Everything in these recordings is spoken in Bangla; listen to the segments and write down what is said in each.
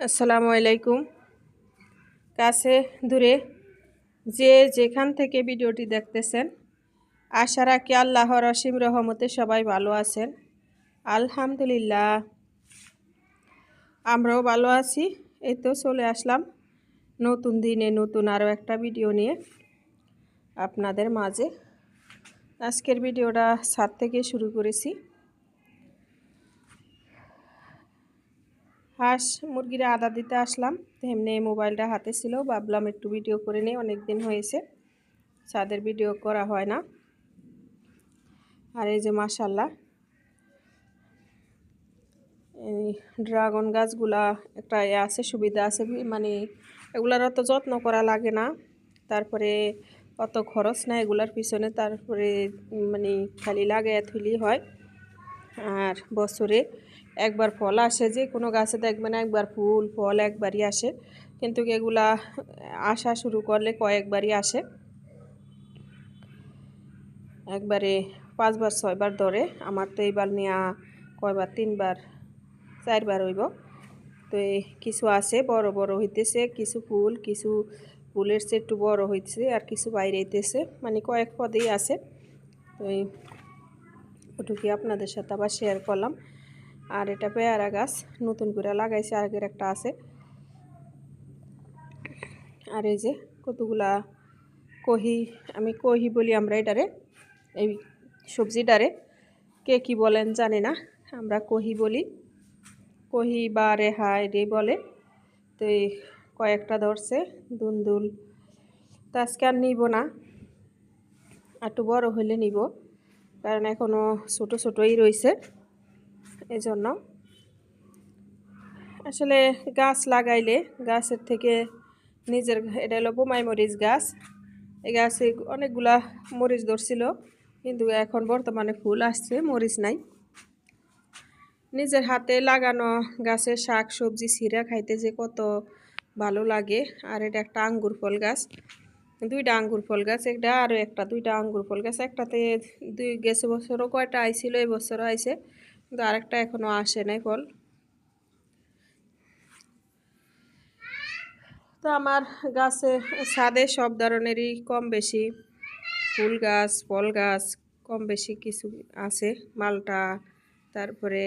আসসালামু আলাইকুম। কাছে দূরে যে যেখান থেকে ভিডিওটি দেখতেছেন, আশা রাখি আল্লাহর অসীম রহমতে সবাই ভালো আছেন। আলহামদুলিল্লাহ, আমরাও ভালো আছি। এই তো চলে আসলাম নতুন দিনে নতুন আরও একটা ভিডিও নিয়ে আপনাদের মাঝে। আজকের ভিডিওটা ছাদ থেকে শুরু করেছি। হাঁস মুরগিরা আদা দিতে আসলাম। তেমনি মোবাইলটা হাতে ছিল। ভাবলাম একটু ভিডিও করে নিই। অনেক দিন হয়েছে। ছাদের ভিডিও করা হয় না। আর এই যে মাসাল্লাহ এই ড্রাগন গাছগুলা একটা এ আছে, সুবিধা আছে। মানে এগুলার অত যত্ন করা লাগে না। তারপরে অত খরচ না এগুলার পিছনে। তারপরে মানে খালি লাগে থুলি হয়। আর বছরে একবার ফল আসে, যে কোনো গাছে দেখবে দেখবেন একবার ফুল, ফল একবারই আসে। কিন্তু এগুলা আসা শুরু করলে কয়েকবারই আসে। একবারে পাঁচবার, ছয়বার ধরে। আমার তো এইবার নেওয়া কয়বার? তিনবার, চারবার হইব। তো কিছু আছে বড় বড় হইতেছে। কিছু ফুল, কিছু ফুলের চেয়ে একটু বড় হইতেছে আর কিছু বাইরে হইতেছে মানে কয়েক পদেই আছে তো ওটুকি আপনাদের সাথে আবার শেয়ার করলাম। আর এটা পেয়ারা গাছ, নতুন করে লাগাইছে, আগের একটা আছে। আর এই যে কতগুলা কহি, আমি কহি বলি আমরা এটারে, এই সবজিটারে কে কি বলেন জানি না, আমরা কহি বলি। কহি বা রেহাই রে বলে। তো এই কয়েকটা ধরছে, দুন্দুল। তো আজকে আর নিব না, একটু বড় হলে নিব, কারণ এখনও ছোটো ছোটোই রয়েছে এজন্য। আসলে গাছ লাগাইলে গাছের থেকে নিজের, এটা হলো বোমাই মরিচ গাছ। এই গাছে অনেকগুলা মরিচ ধরছিল, কিন্তু এখন বর্তমানে ফুল আসছে, মরিচ নাই। নিজের হাতে লাগানো গাছের শাক, সবজি ছিঁড়া খাইতে যে কত ভালো লাগে। আর এটা একটা আঙ্গুর ফল গাছ, দুইটা আঙ্গুর ফল গাছ, একটা আরও একটা, দুইটা আঙ্গুর ফল গাছ। একটাতে দুই, গেছে বছরও কয়টা আইছিল এই বছরও আইছে। কিন্তু আরেকটা এখনও আসে নাই ফল। তো আমার গাছে ছাদে সব ধরনেরই কম বেশি ফুল গাছ, ফল গাছ, কম বেশি কিছু আছে, মালটা। তারপরে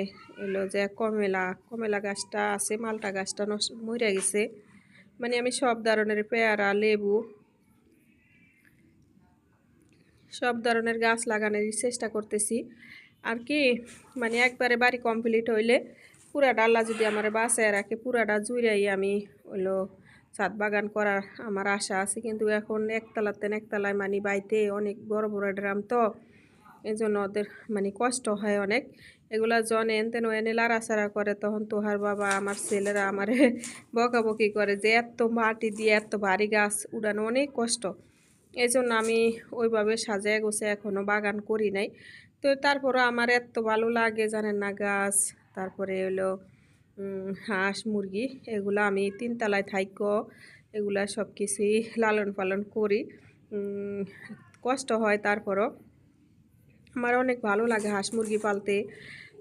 এলো যে কমেলা কমেলা গাছটা আছে, মালটা গাছটা মরে গেছে। মানে আমি সব ধরনের পেয়ারা, লেবু, সব ধরনের গাছ লাগানোর চেষ্টা করতেছি। আর কি মানে একবারে বাড়ি কমপ্লিট হইলে পুরাটা আল্লাহ যদি আমার বাসায় রাখে, পুরাটা জুড়াই আমি হইল ছাদ বাগান করার আমার আশা আছে। কিন্তু এখন একতলাতেন একতলায় মানে বাইতে অনেক বড় বড় ড্রাম তো এই জন্য ওদের মানে কষ্ট হয় অনেক। এগুলা জন এনতেন এনে লাড়াচাড়া করে, তখন তোহার বাবা, আমার ছেলেরা আমারে বকাবকি করে যে এত মাটি দিয়ে এত ভারী গাছ উড়ানো অনেক কষ্ট। এই জন্য আমি ওইভাবে সাজায় গোছে এখনও বাগান করি নাই। তো তারপরও আমার এত ভালো লাগে, জানেন না, গাছ, তারপরে হলো হাঁস, মুরগি, এগুলো আমি তিনতলায় থাইক, এগুলা সব কিছুই লালন পালন করি কষ্ট হয় তারপরও। আমার অনেক ভালো লাগে হাঁস, মুরগি পালতে,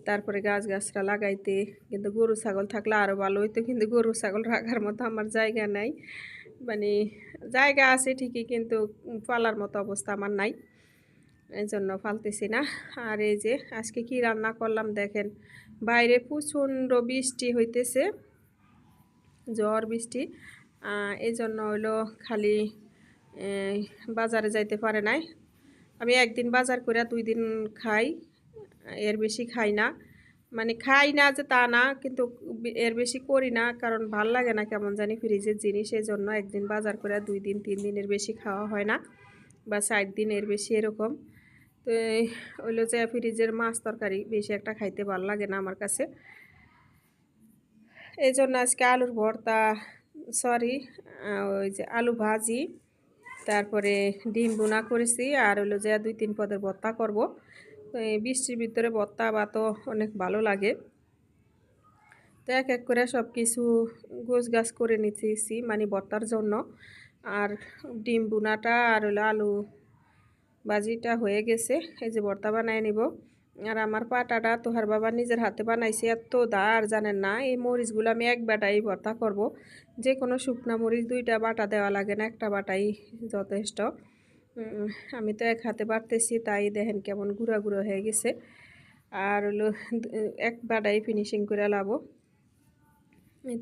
তারপরে গাছ গাছটা লাগাইতে, কিন্তু গরু, ছাগল থাকলে আরও ভালো হইতো, কিন্তু গরু, ছাগল রাখার মতো আমার জায়গা নাই। মানে জায়গা আছে ঠিকই, কিন্তু পালার মতো অবস্থা আমার নাই। এই জন্য ফালতেছি না। আর এই যে আজকে কি রান্না করলাম দেখেন, বাইরে প্রচণ্ড বৃষ্টি হইতেছে, ঝড় বৃষ্টি। এই জন্য হইল খালি বাজারে যাইতে পারে নাই। আমি একদিন বাজার করে দুই দিন খাই, এর বেশি খাই না। মানে খাই না যে তা না, কিন্তু এর বেশি করি না, কারণ ভালো লাগে না কেমন জানি ফ্রিজের জিনিস এই জন্য একদিন বাজার করে দুই দিন, তিন দিনের বেশি খাওয়া হয় না, বা ষাট দিন এর বেশি এরকম। তো ওইলো যে ফ্রিজের মাছ তরকারি বেশি একটা খাইতে ভালো লাগে না আমার কাছে। এই জন্য আজকে আলুর ভর্তা সরি ওই যে আলু ভাজি, তারপরে ডিম বোনা করেছি আর হলো যে দুই তিন পদের ভর্তা করব। তো এই বৃষ্টির ভিতরে ভর্তা বা তো অনেক ভালো লাগে। তো এক এক করে সব কিছু গোছ গাছ করে নিতেছি মানে ভর্তার জন্য। আর ডিম বোনাটা আর হলো আলু বাজিটা হয়ে গেছে। এই যে ভর্তা বানায় নিব। আর আমার পাটাটা তোহার বাবা নিজের হাতে বানাইছে, এত দার, জানেন না? এই মরিচগুলো আমি এক বাটাই ভর্তা করব। যে কোনো শুকনা মরিচ দুইটা বাটা দেওয়া লাগে না, একটা বাটাই যথেষ্ট। আমি তো এক হাতে বাড়তেছি তাই দেখেন কেমন গুঁড়া গুঁড়ো হয়ে গেছে। আর হলো এক বাটাই ফিনিশিং করে লাবো।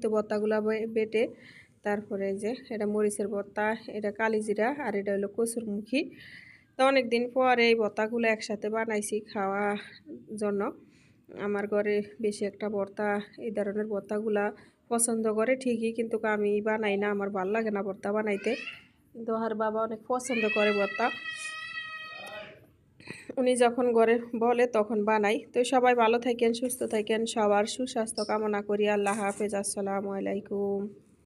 তো ভর্তাগুলো বেটে তারপরে যে, এটা মরিচের ভর্তা এটা কালিজিরা, আর এটা হলো কচুরমুখী। তো অনেক দিন পরে এই ভর্তাগুলো একসাথে বানাইছি খাওয়ার জন্য। আমার ঘরে বেশি একটা ভর্তা, এই ধরনের ভর্তাগুলা পছন্দ করে ঠিকই, কিন্তু আমি বানাই না, আমার ভালো লাগে না ভর্তা বানাইতে। কিন্তু আর বাবা অনেক পছন্দ করে ভর্তা। উনি যখন ঘরে বলে তখন বানাই। তো সবাই ভালো থাকেন, সুস্থ থাকেন, সবার সুস্বাস্থ্য কামনা করি। আল্লাহ হাফেজ, আসসালামু আলাইকুম।